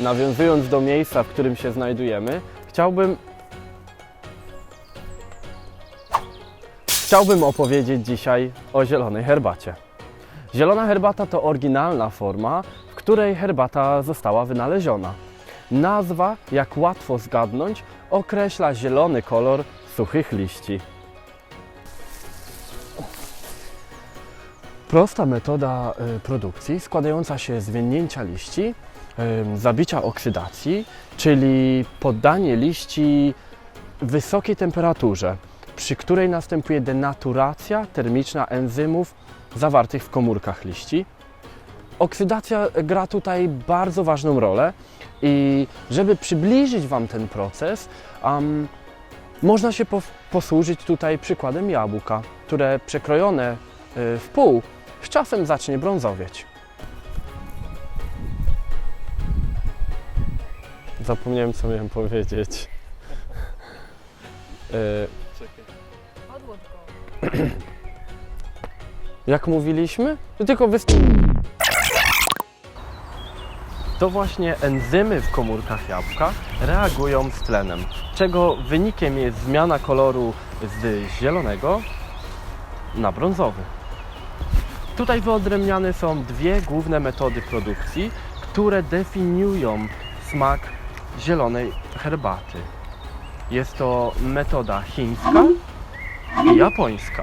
nawiązując do miejsca, w którym się znajdujemy, chciałbym Chciałbym opowiedzieć dzisiaj o zielonej herbacie. Zielona herbata to oryginalna forma, w której herbata została wynaleziona. Nazwa, jak łatwo zgadnąć, określa zielony kolor suchych liści. Prosta metoda y, produkcji składająca się z wynięcia liści, zabicia oksydacji, czyli poddanie liści wysokiej temperaturze, przy której następuje denaturacja termiczna enzymów zawartych w komórkach liści. Oksydacja gra tutaj bardzo ważną rolę i żeby przybliżyć Wam ten proces, am, można się pos- posłużyć tutaj przykładem jabłka, które przekrojone y, w pół z czasem zacznie brązowieć. Zapomniałem, co miałem powiedzieć. Y, Odłóż go. Jak mówiliśmy? To Tylko wyst... To właśnie enzymy w komórkach jabłka reagują z tlenem, czego wynikiem jest zmiana koloru z zielonego na brązowy. Tutaj wyodrębniane są dwie główne metody produkcji, które definiują smak zielonej herbaty. Jest to metoda chińska i japońska.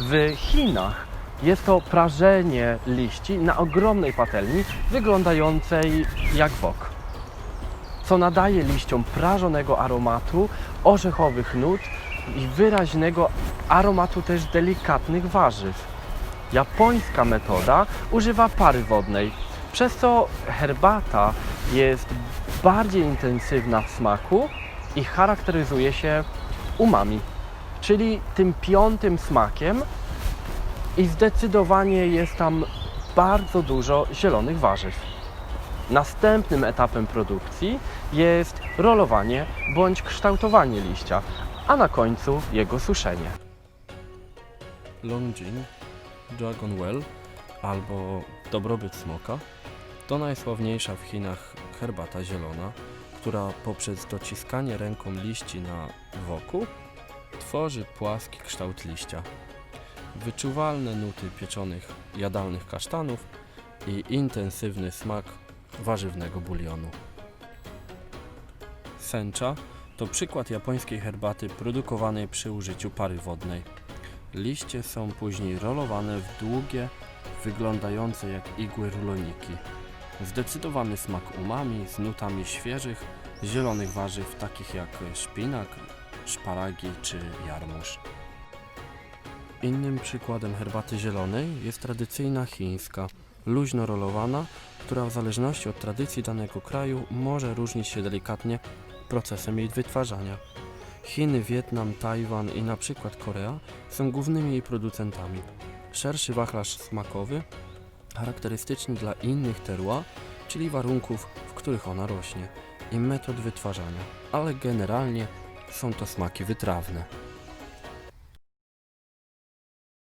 W Chinach jest to prażenie liści na ogromnej patelni wyglądającej jak wok, co nadaje liściom prażonego aromatu, orzechowych nut i wyraźnego aromatu też delikatnych warzyw. Japońska metoda używa pary wodnej, przez co herbata jest bardziej intensywna w smaku i charakteryzuje się umami czyli tym piątym smakiem i zdecydowanie jest tam bardzo dużo zielonych warzyw. Następnym etapem produkcji jest rolowanie bądź kształtowanie liścia, a na końcu jego suszenie. Longjing, Dragon Well albo Dobrobyt Smoka to najsławniejsza w Chinach herbata zielona, która poprzez dociskanie ręką liści na woku tworzy płaski kształt liścia. Wyczuwalne nuty pieczonych jadalnych kasztanów i intensywny smak warzywnego bulionu. Sencha to przykład japońskiej herbaty produkowanej przy użyciu pary wodnej. Liście są później rolowane w długie, wyglądające jak igły ruloniki. Zdecydowany smak umami z nutami świeżych, zielonych warzyw takich jak szpinak, szparagi czy jarmuż. Innym przykładem herbaty zielonej jest tradycyjna chińska, luźno rolowana, która w zależności od tradycji danego kraju może różnić się delikatnie procesem jej wytwarzania. Chiny, Wietnam, Tajwan i na przykład Korea są głównymi jej producentami. Szerszy wachlarz smakowy charakterystyczny dla innych terroir, czyli warunków, w których ona rośnie i metod wytwarzania, ale generalnie są to smaki wytrawne.